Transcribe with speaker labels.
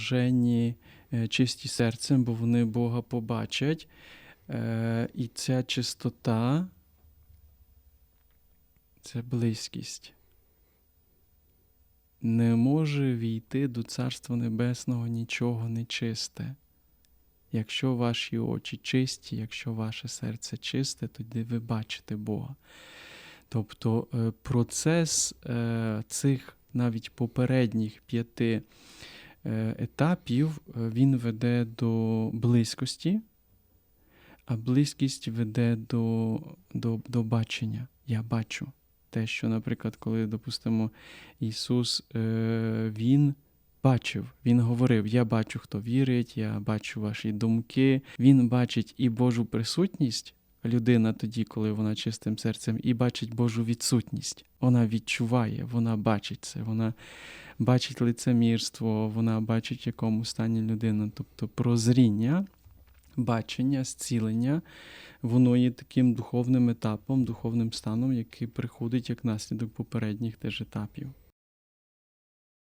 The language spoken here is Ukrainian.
Speaker 1: блаженні, е, чисті серцем, бо вони Бога побачать. Е, І ця чистота це близькість. Не може війти до Царства Небесного нічого нечисте. Якщо ваші очі чисті, якщо ваше серце чисте, тоді ви бачите Бога. Тобто е, процес цих навіть попередніх п'яти етапів е, він веде до близькості, а близькість веде до, до, до бачення. Я бачу те, що, наприклад, коли, допустимо, Ісус е, Він бачив, Він говорив: Я бачу, хто вірить, я бачу ваші думки. Він бачить і Божу присутність. Людина тоді, коли вона чистим серцем, і бачить Божу відсутність. Вона відчуває, вона бачить це, вона бачить лицемірство, вона бачить, в якому стані людина. Тобто прозріння, бачення, зцілення, воно є таким духовним етапом, духовним станом, який приходить як наслідок попередніх теж етапів.